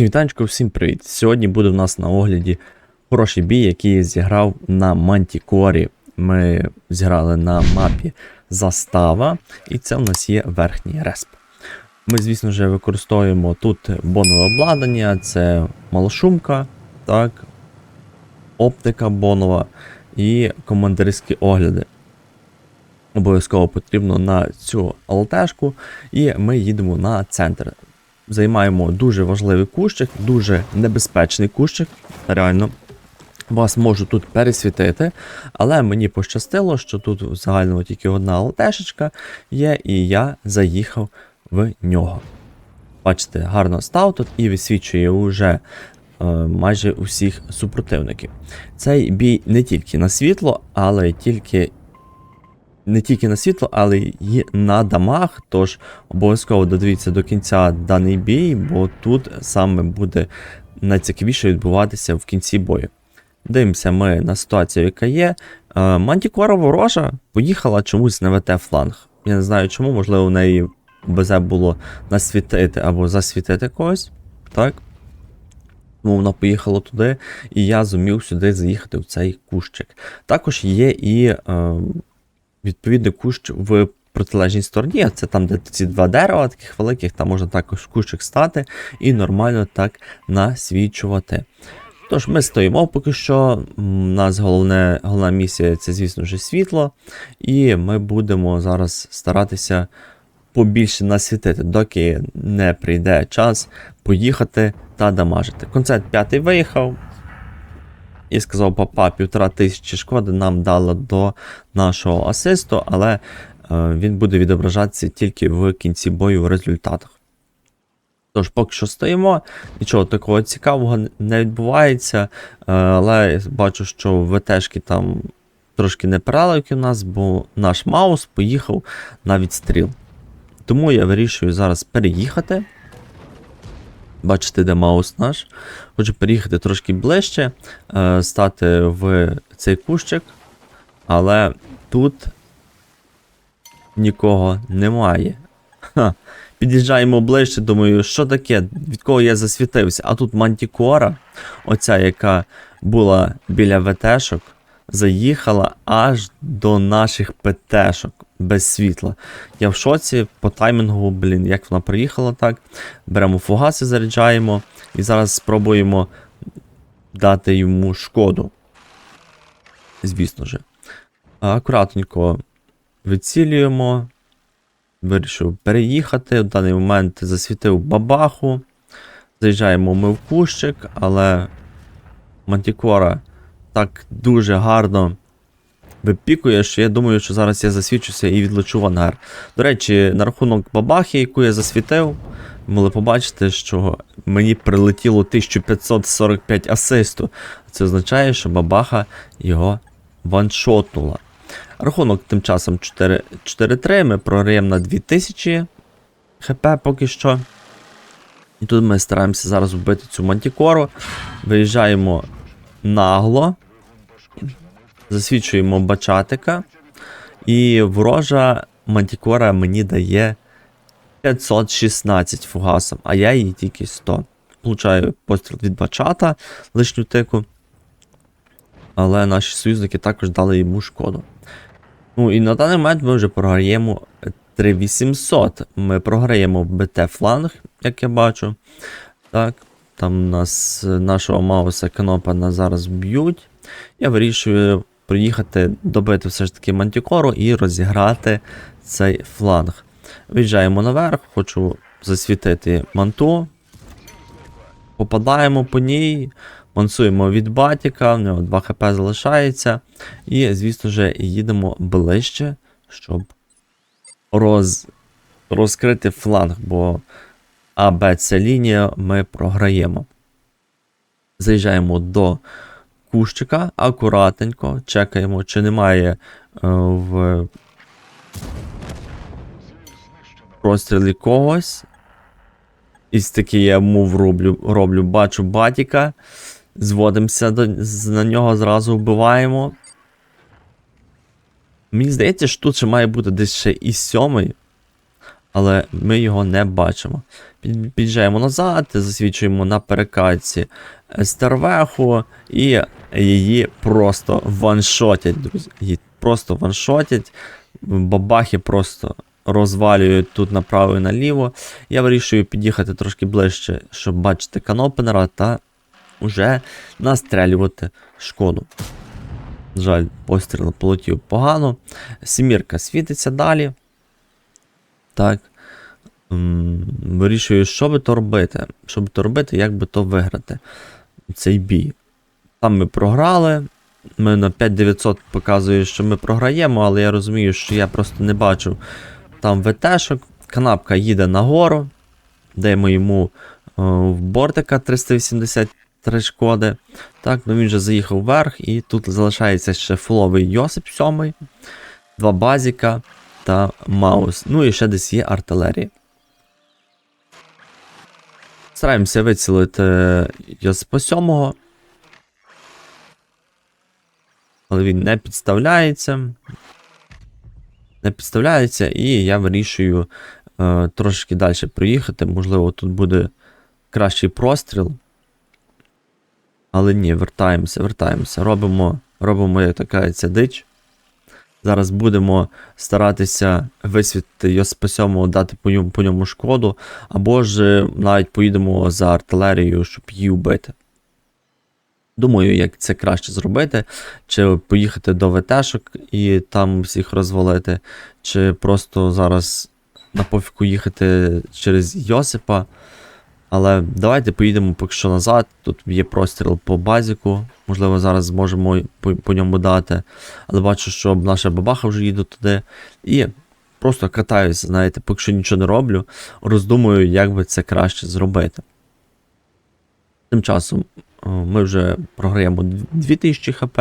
Вітанечко, всім привіт! Сьогодні буде в нас на огляді хороший бій, який зіграв на Мантікорі. Ми зіграли на мапі Застава, і це в нас є верхній респ. Ми, звісно ж, використовуємо тут бонове обладнання, це малошумка, так, оптика бонова і командирські огляди. Обов'язково потрібно на цю ЛТшку, і ми їдемо на центр займаємо дуже важливий кущик, дуже небезпечний кущик. Реально. Вас можу тут пересвітити, але мені пощастило, що тут в загальному тільки одна ЛТшечка є, і я заїхав в нього. Бачите, гарно став тут і висвічує уже е, майже усіх супротивників. Цей бій не тільки на світло, але й тільки не тільки на світло, але й на дамаг. Тож обов'язково додивіться до кінця даний бій, бо тут саме буде найцікавіше відбуватися в кінці бою. Дивимося ми на ситуацію, яка є. Е, Мантікора ворожа поїхала чомусь на ВТ фланг. Я не знаю чому, можливо, в неї БЗ було насвітити або засвітити когось. Так. Тому вона поїхала туди, і я зумів сюди заїхати в цей кущик. Також є і. Е, відповідний кущ в протилежній стороні. Це там, де ці два дерева, таких великих, там можна також кущик стати і нормально так насвічувати. Тож, ми стоїмо поки що. У нас головне, головна місія це, звісно ж, світло. І ми будемо зараз старатися побільше насвітити, доки не прийде час поїхати та дамажити. Концерт п'ятий виїхав. І сказав, папа, півтора тисячі шкоди нам дало до нашого асисту, але е, він буде відображатися тільки в кінці бою в результатах. Тож, поки що стоїмо, нічого такого цікавого не відбувається. Е, але бачу, що ВТшки там трошки не переливки у нас, бо наш маус поїхав на відстріл. Тому я вирішую зараз переїхати. Бачите, де маус наш. Хочу переїхати трошки ближче, е, стати в цей кущик, але тут нікого немає. Ха. Під'їжджаємо ближче, думаю, що таке, від кого я засвітився. А тут Мантікора, оця, яка була біля ВТшок, заїхала аж до наших ПТшок без світла. Я в шоці по таймінгу, блін, як вона приїхала так. Беремо фугаси, заряджаємо і зараз спробуємо дати йому шкоду. Звісно ж. Акуратненько відцілюємо. Вирішив переїхати. В даний момент засвітив бабаху. Заїжджаємо ми в кущик, але Мантікора так дуже гарно випікує, що я думаю, що зараз я засвідчуся і відлечу в ангар. До речі, на рахунок бабахи, яку я засвітив, могли побачити, що мені прилетіло 1545 асисту. Це означає, що бабаха його ваншотнула. Рахунок тим часом 4-3, ми програємо на 2000 хп поки що. І тут ми стараємося зараз вбити цю мантікору. Виїжджаємо нагло. Засвідчуємо бачатика. І ворожа мантікора мені дає 516 фугасом, а я її тільки 100. Получаю постріл від бачата, лишню тику. Але наші союзники також дали йому шкоду. Ну і на даний момент ми вже програємо 3800. Ми програємо БТ фланг, як я бачу. Так, Там нас нашого Мауса Кнопа зараз б'ють. Я вирішую приїхати, добити все ж таки мантікору і розіграти цей фланг. Виїжджаємо наверх, хочу засвітити манту. Попадаємо по ній, мансуємо від батіка, в нього 2 хп залишається. І, звісно ж, їдемо ближче, щоб роз... розкрити фланг, бо А, Б, С лінія ми програємо. Заїжджаємо до кущика, акуратненько, чекаємо, чи немає е, в прострілі когось. Із таки я мув роблю, роблю, бачу батіка. Зводимося до, на нього, зразу вбиваємо. Мені здається, що тут ще має бути десь ще і сьомий, але ми його не бачимо. Під- Під'їжджаємо назад, засвідчуємо на перекатці Стервеху і її просто ваншотять, друзі. Її просто ваншотять. Бабахи просто розвалюють тут направо і наліво. Я вирішую під'їхати трошки ближче, щоб бачити канопенера та вже настрелювати шкоду. Жаль, постріл полетів погано. Сімірка світиться далі. Так. Вирішую, що би то робити. Що би то робити, як би то виграти цей бій. Там ми програли. Ми на 5900 показує, що ми програємо, але я розумію, що я просто не бачу там ВТшок. Канапка їде нагору. Даємо йому е, в бортика 383 шкоди. Так, ну він вже заїхав вверх, і тут залишається ще фуловий Йосип 7, два базіка та Маус. Ну і ще десь є артилерія. Стараємося вицілити Йосипа 7. Але він не підставляється. Не підставляється, і я вирішую е, трошки далі проїхати. Можливо, тут буде кращий простріл. Але ні, вертаємося, вертаємося. Робимо, робимо як така ця дич. Зараз будемо старатися висвітити Йосипа 7, дати по ньому, по ньому шкоду, або ж е, навіть поїдемо за артилерією, щоб її вбити. Думаю, як це краще зробити, чи поїхати до ВТшок і там всіх розвалити, чи просто зараз на пофіку їхати через Йосипа. Але давайте поїдемо поки що назад. Тут є простріл по базіку. Можливо, зараз зможемо по, по ньому дати. Але бачу, що наша бабаха вже їде туди. І просто катаюся, знаєте, поки що нічого не роблю. Роздумую, як би це краще зробити. Тим часом ми вже програємо 2000 хп.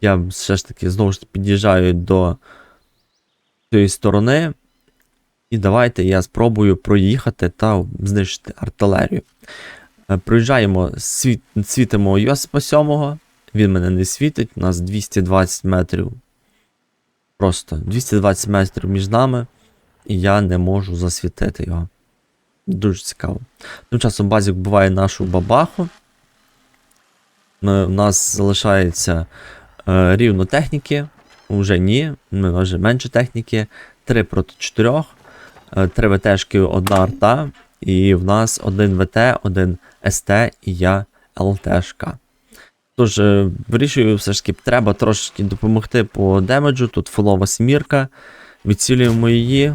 Я все ж таки знову ж під'їжджаю до цієї сторони. І давайте я спробую проїхати та знищити артилерію. Е, Проїжджаємо, світ, світимо Йосипа 7. Він мене не світить, у нас 220 метрів. Просто 220 метрів між нами, і я не можу засвітити його. Дуже цікаво. Тим часом базік буває нашу бабаху. Ми, у нас залишається е, рівно техніки. Уже ні, ми вже менше техніки. 3 проти 4. Е, Три ВТшки, одна арта, і в нас один ВТ, один СТ і я ЛТшка. Тож, е, вирішую, все ж таки, треба трошки допомогти по демеджу. Тут фулова смірка. Відцілюємо її.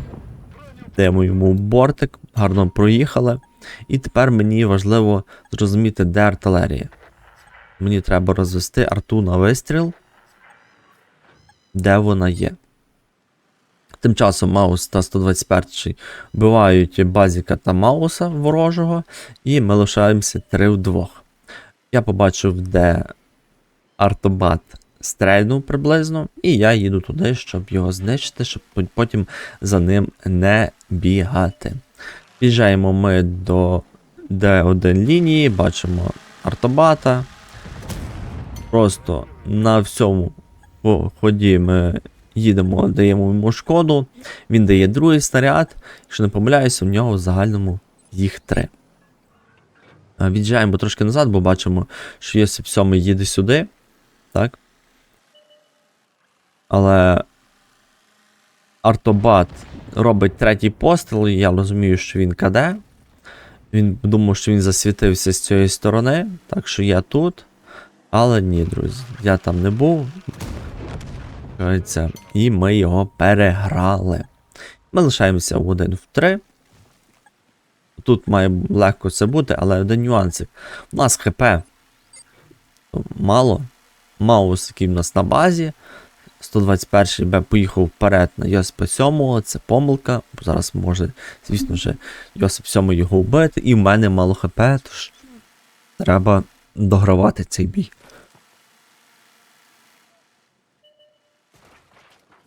Даємо йому бортик, гарно проїхали. І тепер мені важливо зрозуміти, де артилерія. Мені треба розвести арту на вистріл. Де вона є. Тим часом Маус та 121 вбивають Базіка та Мауса ворожого, і ми лишаємося 3 в 2. Я побачив, де артобат стрельнув приблизно, і я їду туди, щоб його знищити, щоб потім за ним не бігати. Під'їжджаємо ми до D1 лінії, бачимо артобата. Просто на всьому ході ми їдемо, даємо йому шкоду. Він дає другий снаряд. Якщо не помиляюся, у нього в загальному їх три. Від'їжджаємо трошки назад, бо бачимо, що Йосип 7 їде сюди. Так. Але Артобат робить третій постріл, і я розумію, що він КД. Він думав, що він засвітився з цієї сторони, так що я тут. Але ні, друзі, я там не був. Кажеться, І ми його переграли. Ми лишаємося в 1 в 3. Тут має легко це бути, але один нюансик. У нас ХП мало. Маус, який в нас на базі. 121 Б поїхав вперед на Йосипа 7, це помилка. Зараз може, звісно ж, Йосип 7 його вбити, і в мене мало ХП, тож треба догравати цей бій.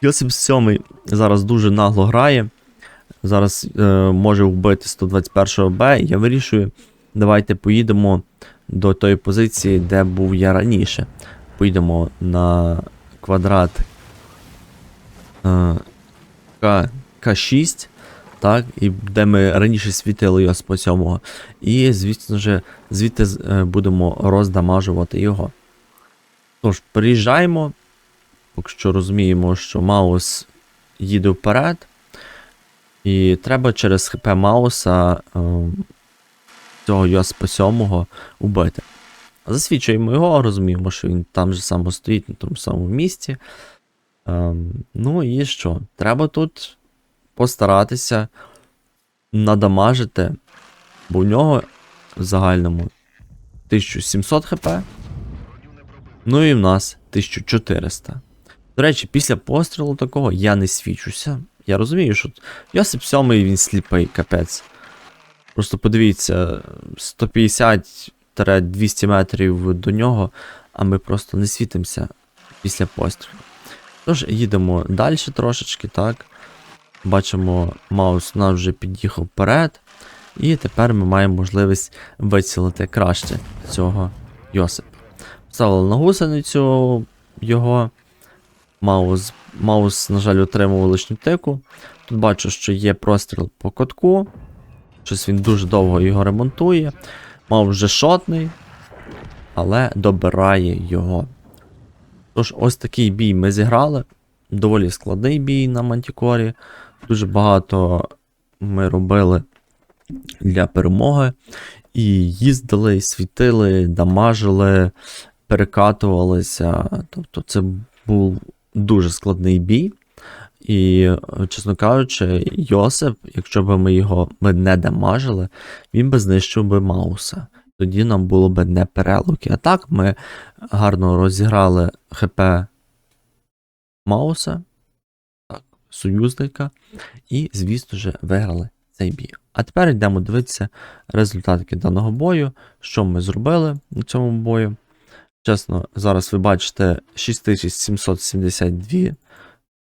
Йосип 7 зараз дуже нагло грає. Зараз е, може вбити 121 Б. Я вирішую, давайте поїдемо до тої позиції, де був я раніше. Поїдемо на квадрат е, К, К6. так, і де ми раніше світили його з по 7. І, звісно ж, звідти е, будемо роздамажувати його. Тож, приїжджаємо, поки що розуміємо, що Маус їде вперед. І треба через ХП Мауса е, цього Йоспа 7 убити. Засвідчуємо його, розуміємо, що він там же само стоїть на тому самому місці. Ем, ну і що? Треба тут постаратися надамажити, бо в нього в загальному 1700 хп. Ну і в нас 1400. До речі, після пострілу такого я не свічуся. Я розумію, що Йосип 7 він сліпий, капець. Просто подивіться, 150-200 метрів до нього, а ми просто не світимося після пострілу. Тож, їдемо далі трошечки, так. Бачимо, Маус у нас вже під'їхав вперед. І тепер ми маємо можливість вицілити краще цього Йосипа. Вставили на гусеницю його. Маус, Маус, на жаль, отримав лишню тику. Тут бачу, що є простріл по катку. Щось він дуже довго його ремонтує. Мав вже шотний, але добирає його. Тож, ось такий бій ми зіграли. Доволі складний бій на Мантікорі. Дуже багато ми робили для перемоги. І їздили, світили, дамажили, перекатувалися. Тобто, це був дуже складний бій. І, чесно кажучи, Йосип, якщо б ми його би не дамажили, він би знищив би Мауса. Тоді нам було б не перелуки. А так ми гарно розіграли ХП Мауса, так, союзника, і, звісно ж, виграли цей бій. А тепер йдемо дивитися результати даного бою, що ми зробили на цьому бою. Чесно, зараз ви бачите 6772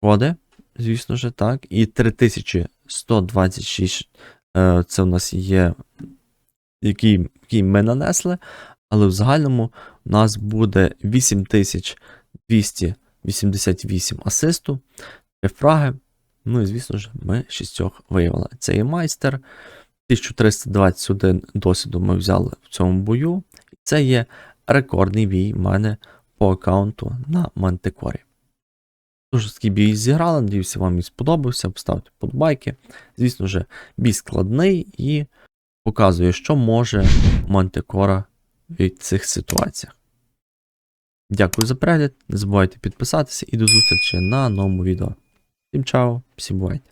коди, звісно ж, так. І 3126 е, це у нас є, який, який ми нанесли. Але в загальному у нас буде 8288 асисту, 3 фраги. Ну і звісно ж, ми шістьох виявили. Це є майстер. 1321 досвіду ми взяли в цьому бою. Це є рекордний бій в мене по аккаунту на Мантикорі. Дуже такий бій зіграли, надіюся, вам він сподобався. Поставте подбайки. Звісно ж, бій складний і показує, що може Мантикора в цих ситуаціях. Дякую за перегляд. Не забувайте підписатися і до зустрічі на новому відео. Всім чао, всім бувайте.